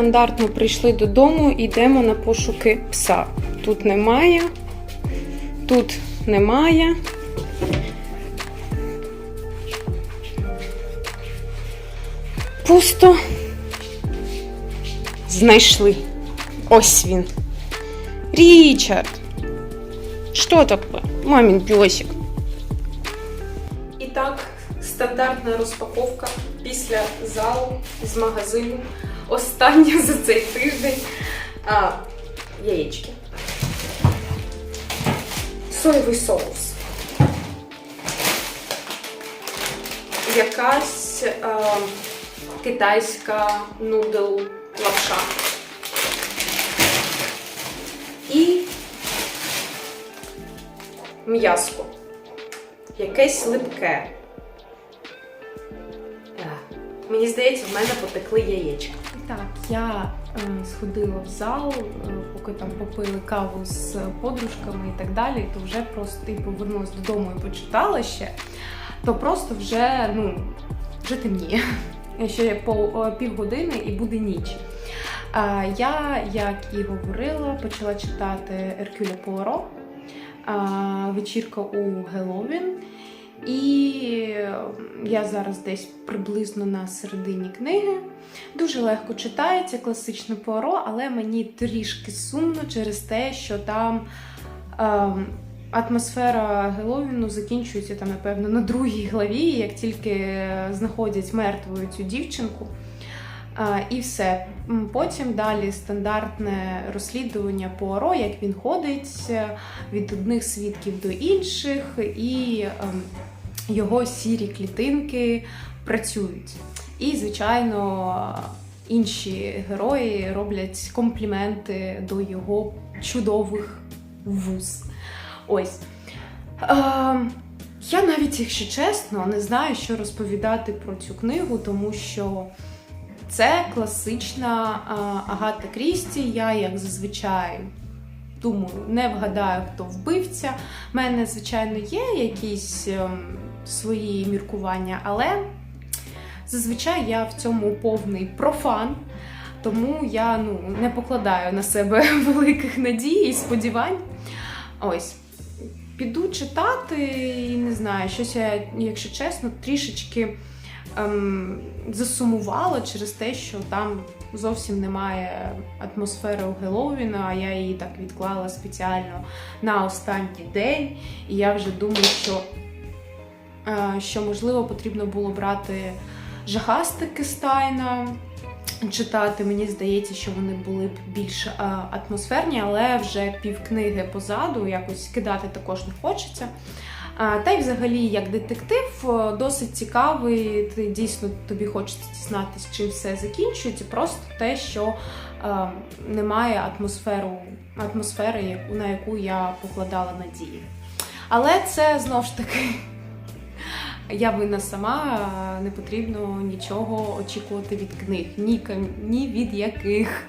стандартно прийшли додому, йдемо на пошуки пса. Тут немає, тут немає. Пусто. Знайшли. Ось він. Річард. Що таке? Мамін пьосик. І так, стандартна розпаковка після залу з магазину. Остання за цей тиждень. А, яєчки. Соєвий соус. Якась а, китайська нудл лапша. І м'яско. Якесь липке. Мені здається, в мене потекли яєчка. Так, я е, сходила в зал, е, поки там попили каву з подружками і так далі, то вже просто і повернулася додому і почитала ще, то просто вже, ну, вже темніє. Ще є пол, е, півгодини і буде ніч. А я, як і говорила, почала читати Еркюля Пуаро а, вечірка у Геловін. І я зараз десь приблизно на середині книги. Дуже легко читається класичне Пуаро, але мені трішки сумно через те, що там е, атмосфера Геловіну закінчується там, напевно, на другій главі, як тільки знаходять мертвою цю дівчинку. І все. Потім далі стандартне розслідування Пуаро, як він ходить е, від одних свідків до інших, і ем, його сірі клітинки працюють. І, звичайно, інші герої роблять компліменти до його чудових вуз. Ось. Ем, я навіть, якщо чесно, не знаю, що розповідати про цю книгу, тому що це класична Агата Крісті. Я, як зазвичай, думаю, не вгадаю, хто вбивця. У мене, звичайно, є якісь ем, свої міркування, але зазвичай я в цьому повний профан. Тому я ну, не покладаю на себе великих надій і сподівань. Ось. Піду читати і не знаю, щось я, якщо чесно, трішечки ем, засумувала через те, що там зовсім немає атмосфери у Геловіна, а я її так відклала спеціально на останній день. І я вже думаю, що, е, що можливо потрібно було брати жахастики Стайна. Читати, мені здається, що вони були б більш е, атмосферні, але вже півкниги позаду якось кидати також не хочеться. Та й взагалі, як детектив, досить цікавий. Ти дійсно тобі хочеться дізнатися, чим все закінчується. Просто те, що е, немає атмосферу, атмосфери, на яку я покладала надії. Але це знов ж таки. Я винна сама, не потрібно нічого очікувати від книг. Ні, ні від яких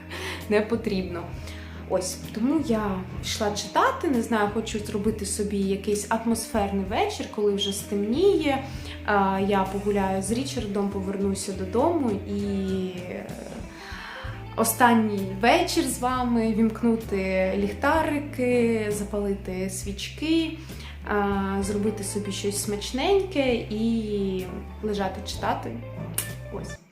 не потрібно. Ось тому я пішла читати. Не знаю, хочу зробити собі якийсь атмосферний вечір, коли вже стемніє. Я погуляю з Річардом, повернуся додому і е, останній вечір з вами вімкнути ліхтарики, запалити свічки, зробити собі щось смачненьке і лежати читати. Ось.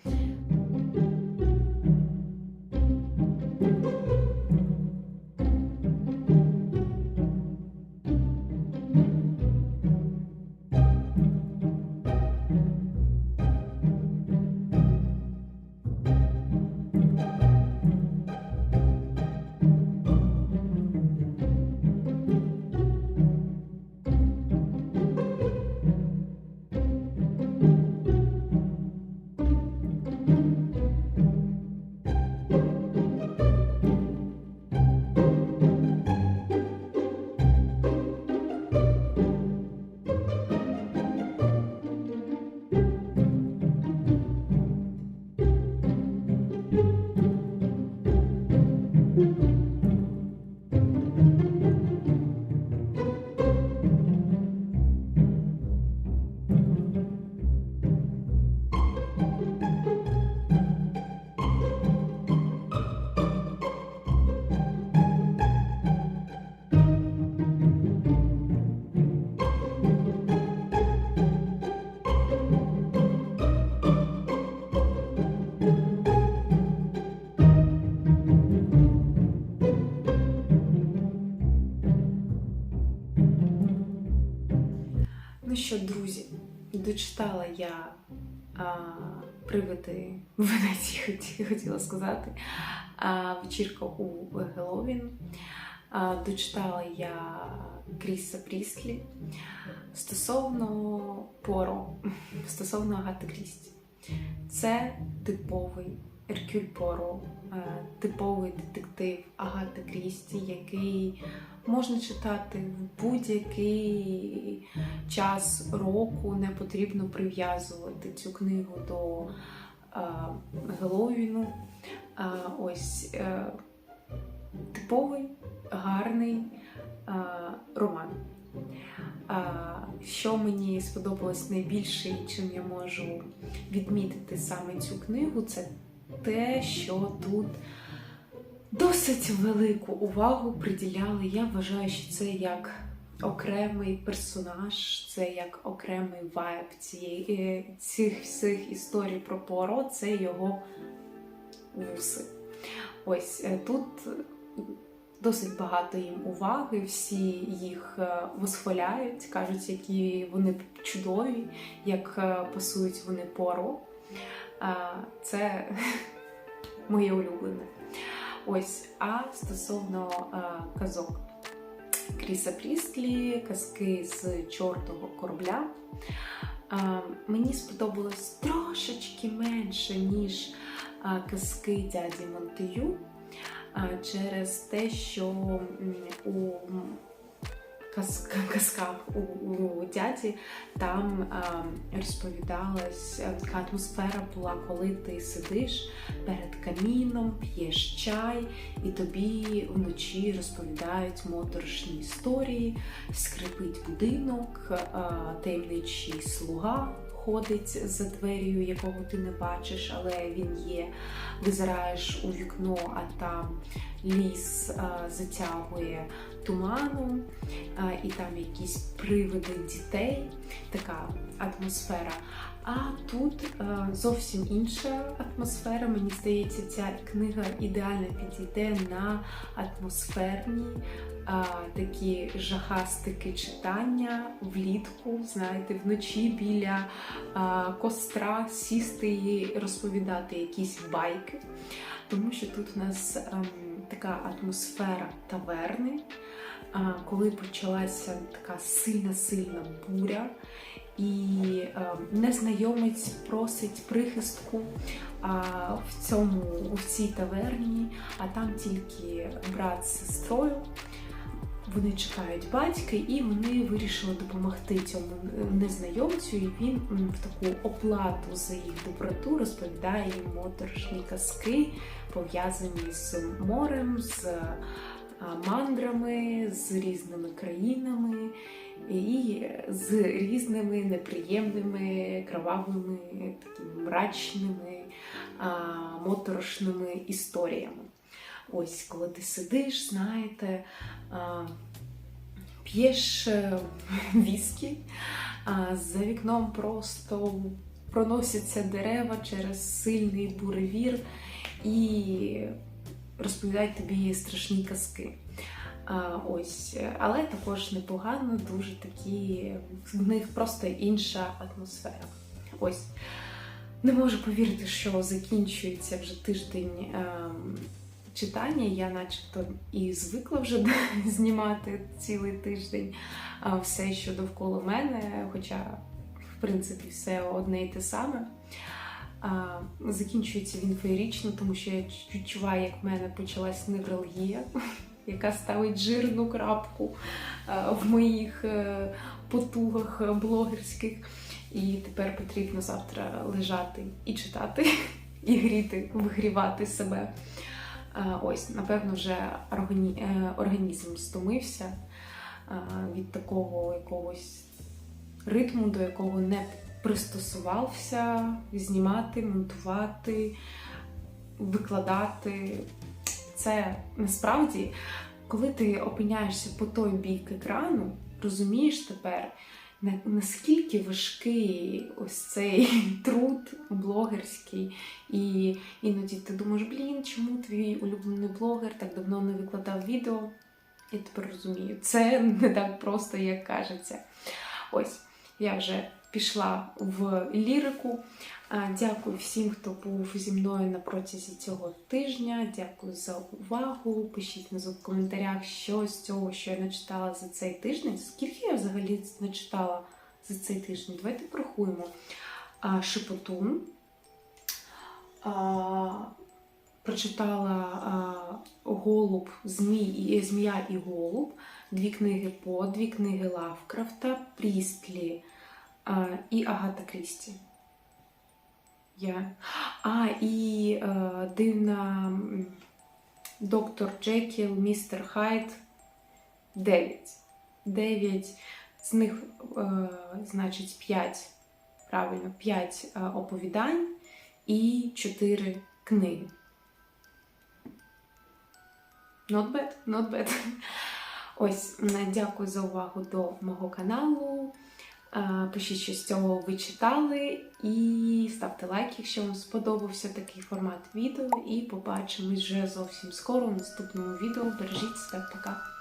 Ну що, друзі, дочитала я а, привиди в Венеції, хоті- хотіла сказати, а, вечірка у Геловін. А, дочитала я Кріса Пріслі стосовно Поро, стосовно Агати Крісті. Це типовий Еркюль Поро, е, типовий детектив Агати Крісті, який можна читати в будь-який час року. Не потрібно прив'язувати цю книгу до е, Геловіну. Е, ось типовий, гарний роман. Що мені сподобалось найбільше і чим я можу відмітити саме цю книгу, це те, що тут досить велику увагу приділяли. Я вважаю, що це як окремий персонаж, це як окремий вайб цієї е, цих всіх історій про Пуаро, це його вуси. Ось е, тут досить багато їм уваги, всі їх е, восхваляють, кажуть, які вони чудові, як пасують вони Пуаро. Це моє улюблене. Ось, а стосовно е, казок Кріса Прістлі, казки з чортого корабля. Е, Мені сподобалось трошечки менше, ніж е, казки дяді Монтею, через те, що у казках у, у дяді. Там е, розповідалась яка така атмосфера була, коли ти сидиш перед каміном, п'єш чай, і тобі вночі розповідають моторошні історії, скрипить будинок, е, таємничий слуга ходить за дверію, якого ти не бачиш, але він є. Визираєш у вікно, а там ліс е, затягує туманом, е, і там якісь привиди дітей, така атмосфера. А тут е, зовсім інша атмосфера. Мені здається, ця книга ідеально підійде на атмосферні е, такі жахастики читання влітку, знаєте, вночі біля е, костра сісти і розповідати якісь байки. Тому що тут у нас ем, така атмосфера таверни, коли почалася така сильна-сильна буря, і ем, незнайомець просить прихистку в цьому в цій таверні, а там тільки брат з сестрою. Вони чекають батька, і вони вирішили допомогти цьому незнайомцю. І він в таку оплату за їх доброту розповідає їм моторошні казки, пов'язані з морем, з мандрами, з різними країнами і з різними неприємними, кровавими, такими мрачними, моторошними історіями. Ось, коли ти сидиш, знаєте, п'єш е, віскі, а за вікном просто проносяться дерева через сильний буревір і розповідають тобі страшні казки. Ось, але також непогано, дуже такі, в них просто інша атмосфера. Ось. Не можу повірити, що закінчується вже тиждень ем, читання. Я начебто і звикла вже знімати цілий тиждень а, все, що довкола мене, хоча, в принципі, все одне і те саме. Закінчується він феєрично, тому що я відчуваю, як в мене почалась невралгія, яка ставить жирну крапку в моїх е, потугах блогерських. І тепер потрібно завтра лежати і читати, і гріти, вигрівати себе. Ось, напевно, вже е, організм стомився від такого якогось ритму, до якого не пристосувався знімати, монтувати, викладати. Це насправді, коли ти опиняєшся по той бік екрану, розумієш тепер, наскільки важкий ось цей труд блогерський, і іноді ти думаєш, блін, чому твій улюблений блогер так давно не викладав відео? Я тепер розумію, це не так просто, як кажеться. Ось. я вже пішла в лірику. Дякую всім, хто був зі мною на протязі цього тижня. Дякую за увагу. Пишіть в коментарях, що з цього, що я начитала за цей тиждень. Скільки я взагалі начитала за цей тиждень? Давайте порахуємо. Шепотун. Прочитала Голуб, Змій, Змія і Голуб, дві книги по, дві книги Лавкрафта, Прістлі і Агата Крісті. Я. А, і е, дивна доктор Джекіл, містер Хайд. Дев'ять. Дев'ять. З них, е, значить, п'ять. Правильно, п'ять е, оповідань і чотири книги. Not bad, not bad. Ось, дякую за увагу до мого каналу. Е, Пишіть, що з цього ви читали, і ставте лайк, якщо вам сподобався такий формат відео. І побачимось вже зовсім скоро в наступному відео. Бережіть себе, пока!